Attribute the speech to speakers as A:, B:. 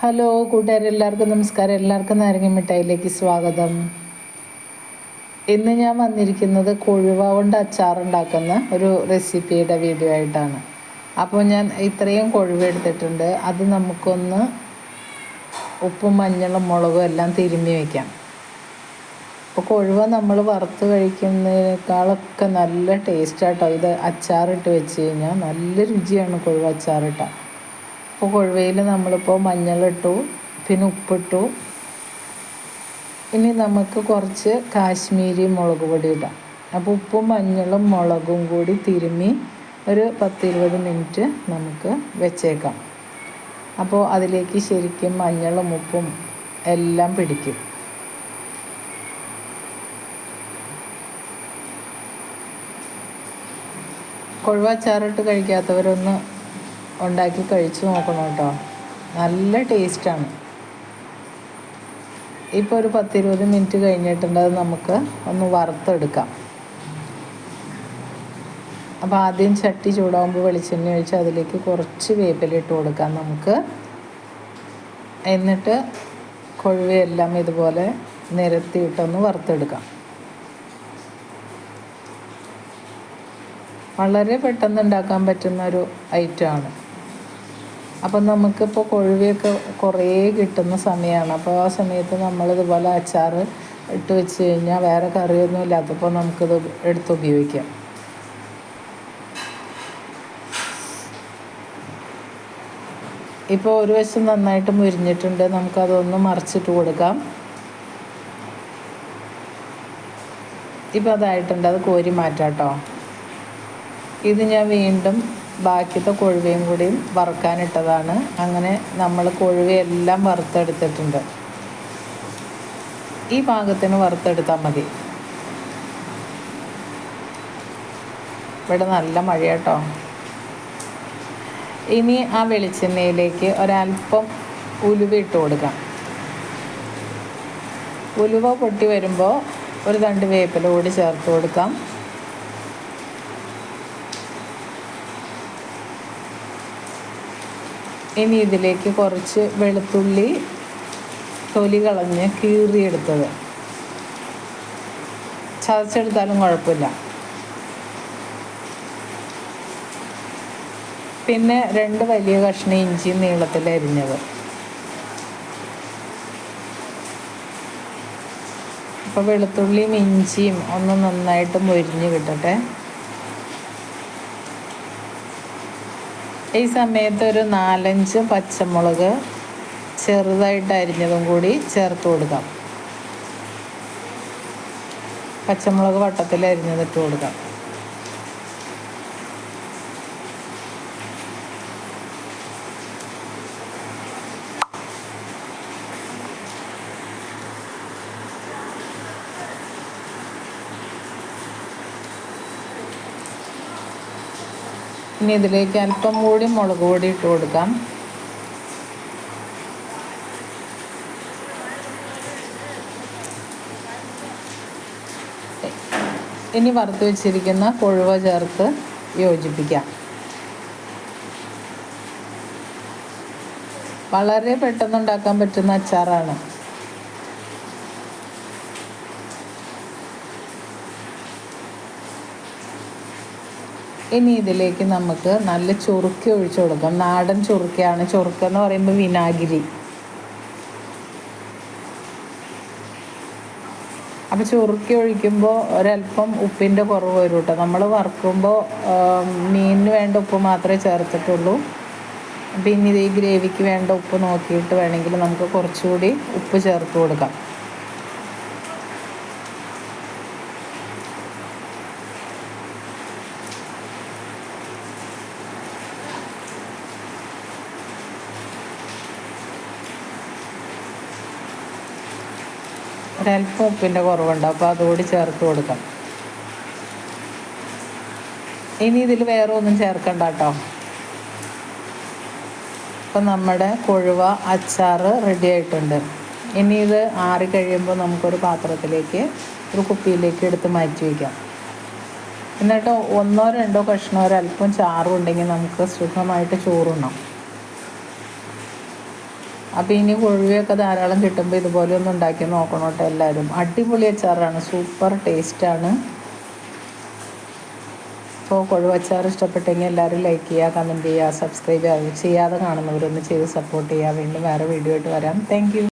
A: Hello കൂട്ടുകാരെല്ലാവർക്കും നമസ്കാരം. എല്ലാവർക്കും നാരങ്ങ മിഠായിലേക്ക് സ്വാഗതം. ഇന്ന് ഞാൻ വന്നിരിക്കുന്നത് കൊഴുവ കൊണ്ട് അച്ചാറുണ്ടാക്കുന്ന ഒരു റെസിപ്പിയുടെ വീഡിയോ ആയിട്ടാണ്. അപ്പോൾ ഞാൻ ഇത്രയും കൊഴുവ എടുത്തിട്ടുണ്ട്. അത് നമുക്കൊന്ന് ഉപ്പും മഞ്ഞളും മുളകും എല്ലാം തിരുമ്മി വയ്ക്കാം അപ്പോൾ കൊഴുവ നമ്മൾ വറുത്ത് കഴിക്കുന്നതിനേക്കാളൊക്കെ നല്ല ടേസ്റ്റാട്ടോ ഇത് അച്ചാറിട്ട് വെച്ച് കഴിഞ്ഞാൽ നല്ല രുചിയാണ് കൊഴുവ അച്ചാറിട്ടാൽ അപ്പോൾ കൊഴുവയിൽ നമ്മളിപ്പോൾ മഞ്ഞളിട്ടു പിന്നെ ഉപ്പിട്ടു. ഇനി നമുക്ക് കുറച്ച് കാശ്മീരി മുളക് പൊടി ഇടാം. അപ്പോൾ ഉപ്പും മഞ്ഞളും മുളകും കൂടി തിരുമ്മി ഒരു പത്തിരുപത് മിനിറ്റ് നമുക്ക് വെച്ചേക്കാം. അപ്പോൾ അതിലേക്ക് ശരിക്കും മഞ്ഞളും ഉപ്പും എല്ലാം പിടിക്കും. കൊഴുവച്ചാറിട്ട് കഴിക്കാത്തവരൊന്ന് ഉണ്ടാക്കി കഴിച്ചു നോക്കണം കേട്ടോ. നല്ല ടേസ്റ്റാണ്. ഇപ്പോൾ ഒരു പത്തിരുപത് മിനിറ്റ് കഴിഞ്ഞിട്ടുണ്ട് അത് നമുക്ക് ഒന്ന് വറുത്തെടുക്കാം. അപ്പോൾ ആദ്യം ചട്ടി ചൂടാകുമ്പോൾ വെളിച്ചെണ്ണ ഒഴിച്ച് അതിലേക്ക് കുറച്ച് വേപ്പില ഇട്ട് കൊടുക്കാം നമുക്ക്. എന്നിട്ട് കൊഴുവയെല്ലാം ഇതുപോലെ നിരത്തിയിട്ടൊന്ന് വറുത്തെടുക്കാം. വളരെ പെട്ടെന്ന് ഉണ്ടാക്കാൻ പറ്റുന്ന ഒരു ഐറ്റമാണ് അപ്പം നമുക്കിപ്പോൾ കൊഴുവയൊക്കെ കുറേ കിട്ടുന്ന സമയമാണ്. അപ്പോൾ ആ സമയത്ത് നമ്മളിതുപോലെ അച്ചാർ ഇട്ട് വെച്ച് കഴിഞ്ഞാൽ വേറെ കറിയൊന്നും ഇല്ലാത്തപ്പോൾ നമുക്കിത് എടുത്ത് ഉപയോഗിക്കാം. ഇപ്പോൾ ഒരു വശം നന്നായിട്ട് മുരിഞ്ഞിട്ടുണ്ട്. നമുക്കതൊന്ന് മറിച്ചിട്ട് കൊടുക്കാം. ഇപ്പം അതായിട്ടുണ്ട്. അത് കോരി മാറ്റാം കേട്ടോ. ഇത് ഞാൻ വീണ്ടും ബാക്കിയത്തെ കൊഴുവയും കൂടിയും വറുക്കാനിട്ടതാണ്. അങ്ങനെ നമ്മൾ കൊഴുവയെല്ലാം വറുത്തെടുത്തിട്ടുണ്ട്. ഈ പാകത്തിന് വറുത്തെടുത്താൽ മതി. ഇവിടെ നല്ല മഴ കേട്ടോ ഇനി ആ വെളിച്ചെണ്ണയിലേക്ക് ഒരല്പം ഉലുവ ഇട്ട് കൊടുക്കാം. ഉലുവ പൊട്ടി വരുമ്പോൾ ഒരു തണ്ട് വേപ്പില കൂടി ചേർത്ത് കൊടുക്കാം. ഇനി ഇതിലേക്ക് കുറച്ച് വെളുത്തുള്ളി തൊലി കളഞ്ഞ് കീറിയെടുത്തത്. ചതച്ചെടുത്താലും കുഴപ്പമില്ല. പിന്നെ രണ്ട് വലിയ കഷ്ണം ഇഞ്ചി നീളത്തിൽ അരിഞ്ഞത്. അപ്പോൾ വെളുത്തുള്ളിയും ഇഞ്ചിയും ഒന്ന് നന്നായിട്ട് മൊരിഞ്ഞ് കിട്ടട്ടെ. ഈ സമയത്ത് ഒരു നാലഞ്ച് പച്ചമുളക് ചെറുതായിട്ട് അരിഞ്ഞതും കൂടി ചേർത്ത് കൊടുക്കാം. പച്ചമുളക് വട്ടത്തിൽ അരിഞ്ഞതിട്ട് കൊടുക്കാം. ഇനി ഇതിലേക്ക് അല്പം കൂടി മുളക് പൊടി ഇട്ട് കൊടുക്കാം. ഇനി വറുത്ത് വെച്ചിരിക്കുന്ന കൊഴുവ ചേർത്ത് യോജിപ്പിക്കാം. വളരെ പെട്ടെന്ന് ഉണ്ടാക്കാൻ പറ്റുന്ന അച്ചാറാണ്. ഇനി ഇതിലേക്ക് നമുക്ക് നല്ല ചുറുക്കി ഒഴിച്ചു കൊടുക്കാം. നാടൻ ചുറുക്കയാണ് ചുറുക്ക എന്ന് പറയുമ്പോൾ വിനാഗിരി. അപ്പോൾ ചുറുക്കി ഒഴിക്കുമ്പോൾ ഒരല്പം ഉപ്പിന്റെ കുറവ് വരും കേട്ടോ നമ്മൾ വറുക്കുമ്പോൾ മീനിന് വേണ്ട ഉപ്പ് മാത്രമേ ചേർത്തിട്ടുള്ളൂ. പിന്നെ ഇത് ഈ ഗ്രേവിക്ക് വേണ്ട ഉപ്പ് നോക്കിയിട്ട് വേണമെങ്കിൽ നമുക്ക് കുറച്ചുകൂടി ഉപ്പ് ചേർത്ത് കൊടുക്കാം. ഒരല്പം ഉപ്പിന്റെ കുറവുണ്ട്. അപ്പോൾ അതുകൂടി ചേർത്ത് കൊടുക്കാം. ഇനി ഇതിൽ വേറെ ഒന്നും ചേർക്കണ്ട കേട്ടോ. അപ്പം നമ്മുടെ കൊഴുവ അച്ചാർ റെഡി ആയിട്ടുണ്ട്. ഇനി ഇത് ആറി കഴിയുമ്പോൾ നമുക്കൊരു പാത്രത്തിലേക്ക് ഒരു കുപ്പിയിലേക്ക് എടുത്ത് മാറ്റി വയ്ക്കാം എന്നിട്ട് ഒന്നോ രണ്ടോ കഷ്ണോ ഒരല്പം ചാറും ഉണ്ടെങ്കിൽ നമുക്ക് സുഖമായിട്ട് ചോറുണ്ണാം അപ്പോൾ ഇനി കൊഴുവയൊക്കെ ധാരാളം കിട്ടുമ്പോൾ ഇതുപോലെ ഒന്ന് ഉണ്ടാക്കി നോക്കണം കേട്ടോ എല്ലാവരും. അടിപൊളി അച്ചാറാണ്. സൂപ്പർ ടേസ്റ്റാണ് അപ്പോൾ കൊഴുവച്ചാർ ഇഷ്ടപ്പെട്ടെങ്കിൽ എല്ലാവരും ലൈക്ക് ചെയ്യുക കമന്റ് ചെയ്യുക സബ്സ്ക്രൈബ് ചെയ്യുക. ചെയ്യാതെ കാണുന്നവരൊന്ന് ചെയ്ത് സപ്പോർട്ട് ചെയ്യുക. വീണ്ടും വേറെ വീഡിയോ ആയിട്ട് വരാം. താങ്ക്